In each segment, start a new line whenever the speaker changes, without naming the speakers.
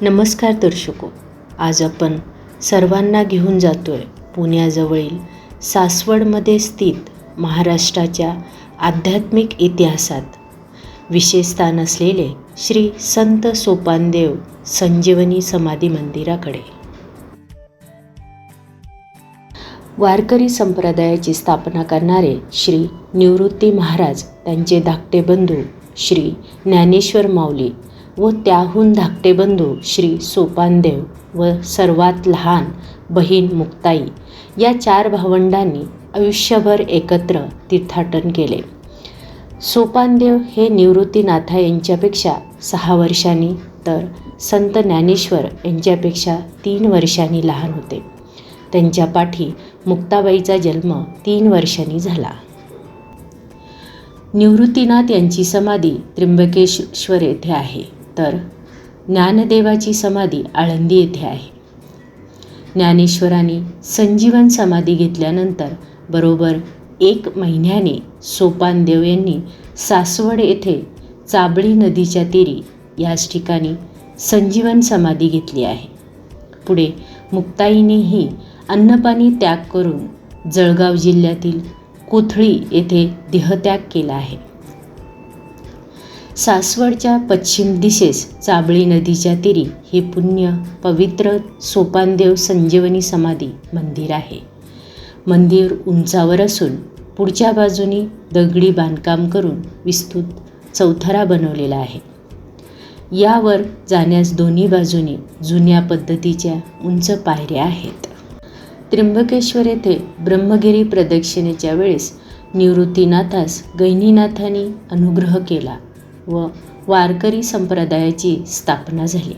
नमस्कार दर्शको आज आपण सर्वांना घेऊन जातो आहे पुण्याजवळील सासवडमध्ये स्थित महाराष्ट्राच्या आध्यात्मिक इतिहासात. विशेष स्थान असलेले श्री संत सोपानदेव संजीवनी समाधी मंदिराकडे. वारकरी संप्रदायाची स्थापना करणारे श्री निवृत्ती महाराज त्यांचे धाकटे बंधू श्री ज्ञानेश्वर माऊली व त्याहून धाकटे बंधू श्री सोपानदेव व सर्वात लहान बहीण मुक्ताई या चार भावंडांनी आयुष्यभर एकत्र तीर्थाटन केले. सोपानदेव हे निवृत्तीनाथा यांच्यापेक्षा सहा वर्षांनी तर संत ज्ञानेश्वर यांच्यापेक्षा तीन वर्षांनी लहान होते. त्यांच्या पाठी मुक्ताबाईचा जन्म तीन वर्षांनी झाला. निवृत्तीनाथ यांची समाधी त्र्यंबकेश्वर येथे आहे. तर ज्ञानदेवाची समाधी आळंदी येथे आहे. ज्ञानेश्वरांनी संजीवन समाधी घेतल्यानंतर बरोबर एक महिन्याने सोपानदेव यांनी सासवड येथे चाबळी नदीच्या तीरी याच ठिकाणी संजीवन समाधी घेतली आहे. पुढे मुक्ताईनेही अन्नपाणी त्याग करून जळगाव जिल्ह्यातील कोथळी येथे देहत्याग केला आहे. सासवडच्या पश्चिम दिशेस चाबळी नदीच्या तीरी हे पुण्य पवित्र सोपानदेव संजीवनी समाधी मंदिर आहे. मंदिर उंचावर असून पुढच्या बाजूनी दगडी बांधकाम करून विस्तृत चौथरा बनवलेला आहे. यावर जाण्यास दोन्ही बाजूने जुन्या पद्धतीच्या उंच पायऱ्या आहेत. त्र्यंबकेश्वर येथे ब्रह्मगिरी प्रदक्षिणेच्या वेळेस निवृत्तीनाथास गैनीनाथांनी अनुग्रह केला. व वारकरी संप्रदायाची स्थापना झाली.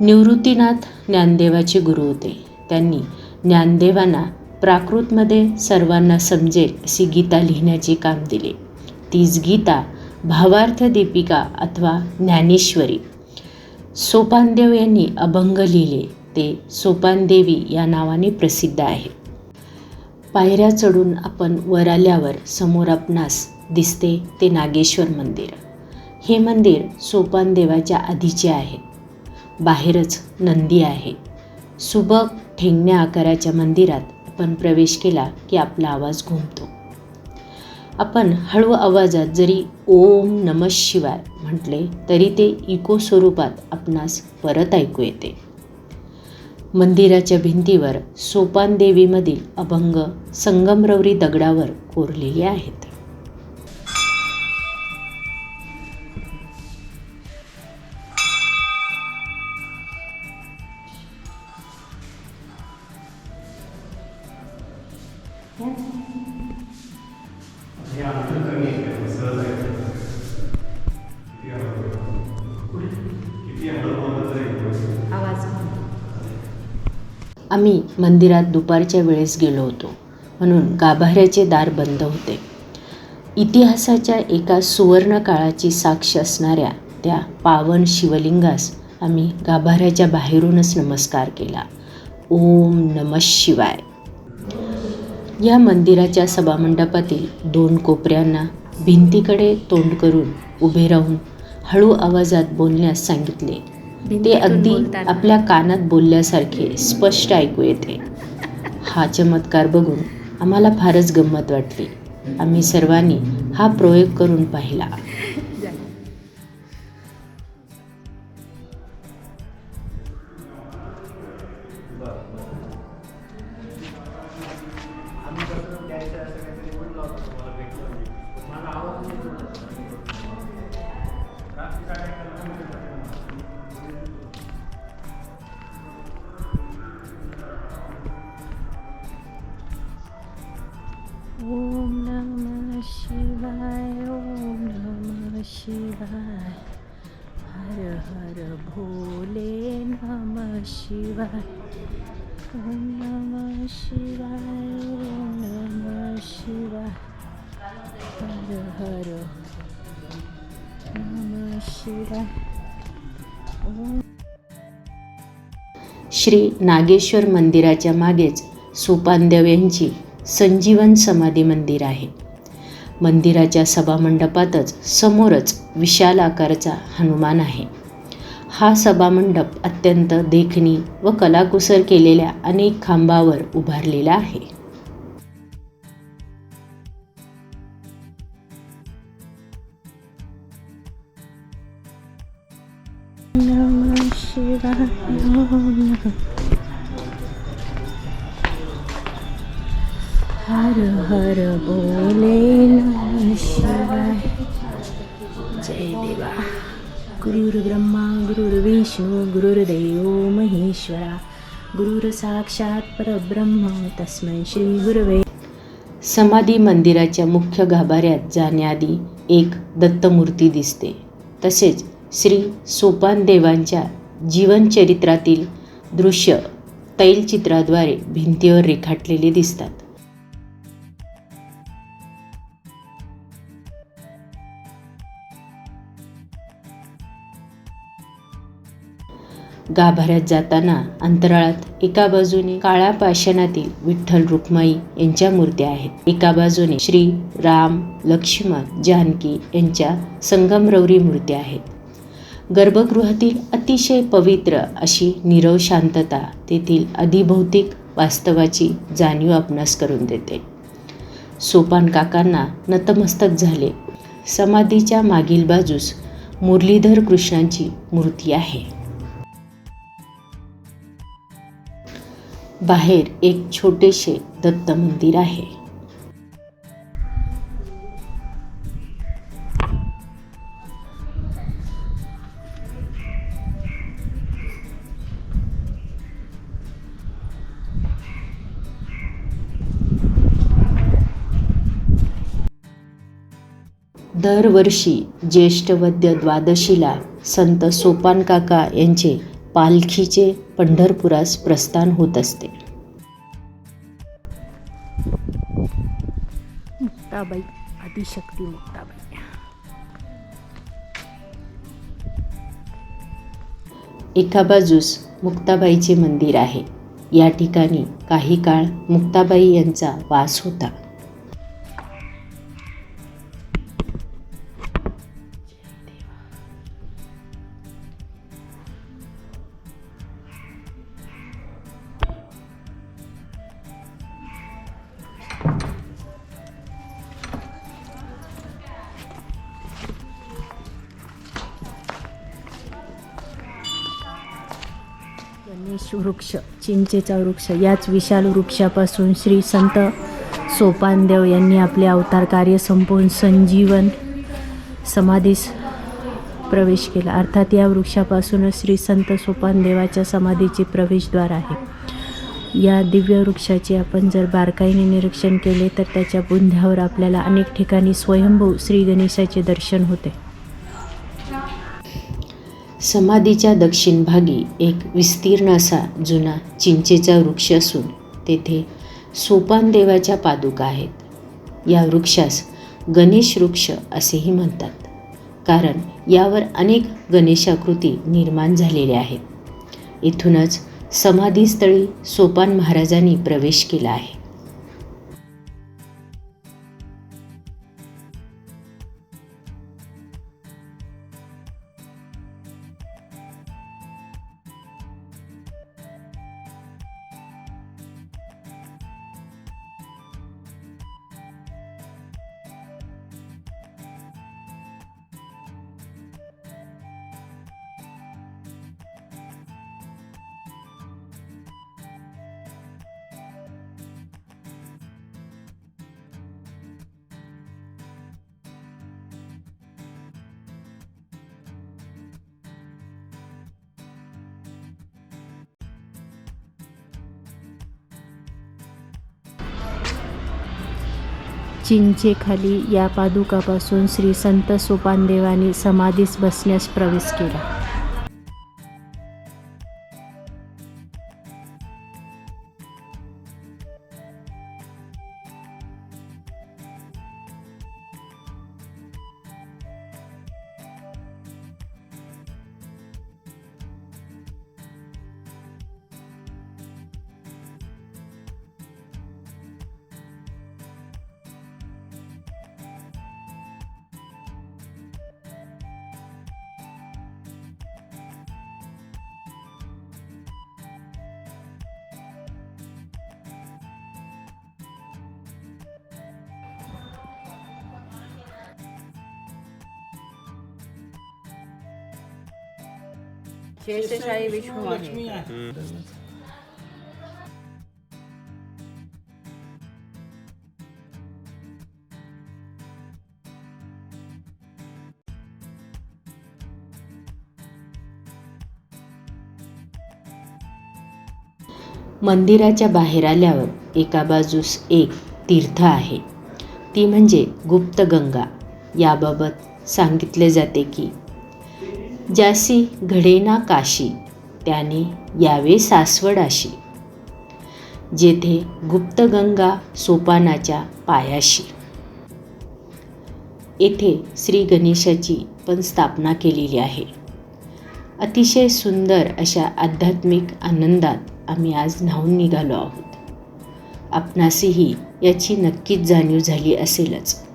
निवृत्तीनाथ ज्ञानदेवाचे गुरु होते. त्यांनी ज्ञानदेवांना प्राकृतमध्ये सर्वांना समजेल अशी गीता लिहिण्याचे काम दिले. तीच गीता भावार्थ दीपिका अथवा ज्ञानेश्वरी सोपानदेव यांनी अभंग लिहिले. ते सोपानदेवी या नावाने प्रसिद्ध आहे. पायऱ्या चढून आपण वर आल्यावर समोर आपणास दिसते ते नागेश्वर मंदिर. हे मंदिर सोपान देवाच्या आधीचे आहे. बाहेरच नंदी आहे. सुबक ठेंगण्या आकाराच्या मंदिरात आपण प्रवेश केला की आपला आवाज घुमतो. आपण हळू आवाजात जरी ओम नम शिवाय म्हटले तरी ते इको स्वरूपात आपणास परत ऐकू येते. मंदिराच्या भिंतीवर सोपानदेवीमधील अभंग संगमरवरी दगडावर कोरलेले आहेत. आम्ही मंदिरात दुपारच्या वेळेस गेलो होतो. म्हणून गाभाऱ्याचे दार बंद होते. इतिहासाच्या एका सुवर्ण काळाची साक्ष असणाऱ्या त्या पावन शिवलिंगास आम्ही गाभाऱ्याच्या बाहेरूनच नमस्कार केला. ओम नम शिवाय. या मंदिराच्या सभामंडपातील दोन कोपऱ्यांना भिंतीकडे तोंड करून उभे राहून हळू आवाजात बोलण्यास सांगितले. ते अगदी आपल्या कानात बोलल्यासारखे स्पष्ट ऐकू येते. हा चमत्कार बघून आम्हाला फारच गंमत वाटली. आम्ही सर्वांनी हा प्रयोग करून पाहिला.
शिवाय हर हर भोले नम शिवाय ओम शिवाय ओम शिवाय। हर हर नम शिवाय। ओम
श्री नागेश्वर मंदिराच्या मागेच सोपानदेव यांची संजीवन समाधी मंदिर आहे. मंदिराच्या सभामंडपातच समोरच विशाल आकाराचा हनुमान आहे. हा सभामंडप अत्यंत देखणी व कलाकुसर केलेल्या अनेक खांबावर उभारलेला आहे.
हर हर बोले शिवाय। जय देवा। गुरुर्ब्रह्मा गुरुर्विष्णू गुरुर्देव महेश्वरा। गुरुरसाक्षात परब्रह्म तस्मै श्री गुरवे।
समाधी मंदिराच्या मुख्य गाभाऱ्यात जाण्याआधी एक दत्तमूर्ती दिसते. तसेच श्री सोपानदेवांच्या जीवनचरित्रातील दृश्य तैलचित्राद्वारे भिंतीवर रेखाटलेले दिसतात. गाभाऱ्यात जाताना अंतराळात एका बाजूने काळ्या पाषाणातील विठ्ठल रुक्माई यांच्या मूर्त्या आहेत. एका बाजूने श्री राम लक्ष्मण जानकी यांच्या संगमरवरी मूर्त्या आहेत. गर्भगृहातील अतिशय पवित्र अशी निरव शांतता तेथील अधिभौतिक वास्तवाची जाणीव आपणास करून देते. सोपान काकांना नतमस्तक झाले. समाधीच्या मागील बाजूस मुरलीधर कृष्णांची मूर्ती आहे. बाहेर एक छोटेसे दत्त मंदिर आहे. दरवर्षी ज्येष्ठवद्य द्वादशीला संत सोपान काका यांचे पालखीचे पंढरपुरास प्रस्थान होत असते.
मुक्ताबाई आदिशक्ती मुक्ताबाई.
एका बाजूस मुक्ताबाईचे मंदिर आहे. या ठिकाणी काही काळ मुक्ताबाई यांचा वास होता.
वृक्ष चिंचेचा वृक्ष याच विशाल वृक्षापासून श्री संत सोपानदेव यांनी आपले अवतार कार्य संपवून संजीवन समाधीस प्रवेश केला. अर्थात या वृक्षापासूनच श्री संत सोपानदेवाच्या समाधीचे प्रवेशद्वार आहे. या दिव्य वृक्षाचे आपण जर बारकाईने निरीक्षण केले तर त्याच्या बुंध्यावर आपल्याला अनेक ठिकाणी स्वयंभू श्री गणेशाचे दर्शन होते.
समाधीच्या दक्षिण भागी एक विस्तीर्ण असा जुना चिंचेचा वृक्ष असून तेथे सोपान देवाच्या पादुका आहेत. या वृक्षास गणेश वृक्ष असेही म्हणतात. कारण यावर अनेक गणेशाकृती निर्माण झालेल्या आहेत. इथूनच समाधीस्थळी सोपान महाराजांनी प्रवेश केला आहे.
चिंचेखाली या पादुकापासून श्री संत सोपानदेवानी समाधीस बसण्यास प्रवेश केला.
शेषशाही विष्णू आहे.
मंदिराच्या बाहेर आल्यावर एका बाजूस एक तीर्थ आहे. ती म्हणजे गुप्तगंगा याबाबत सांगितले जाते की ज्यासी घडेना काशी त्याने यावे सासवडाशी. जेथे गुप्तगंगा सोपानाच्या पायाशी. येथे श्री गणेशाची पण स्थापना केलेली आहे. अतिशय सुंदर अशा आध्यात्मिक आनंदात आम्ही आज न्हावून निघालो आहोत. आपणासही याची नक्कीच जाणीव झाली असेलच.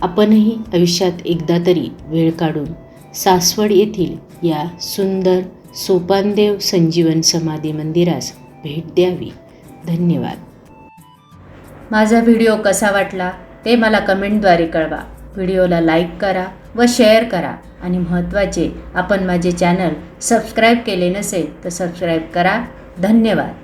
आपणही आयुष्यात एकदा तरी वेळ काढून सासवड येथील या सुंदर सोपानदेव संजीवन समाधी मंदिरास भेट द्यावी. धन्यवाद. माझा व्हिडिओ कसा वाटला ते मला कमेंटद्वारे कळवा. व्हिडिओला लाईक करा व शेअर करा आणि महत्त्वाचे आपण माझे चॅनल सबस्क्राईब केले नसेल तर सबस्क्राईब करा. धन्यवाद.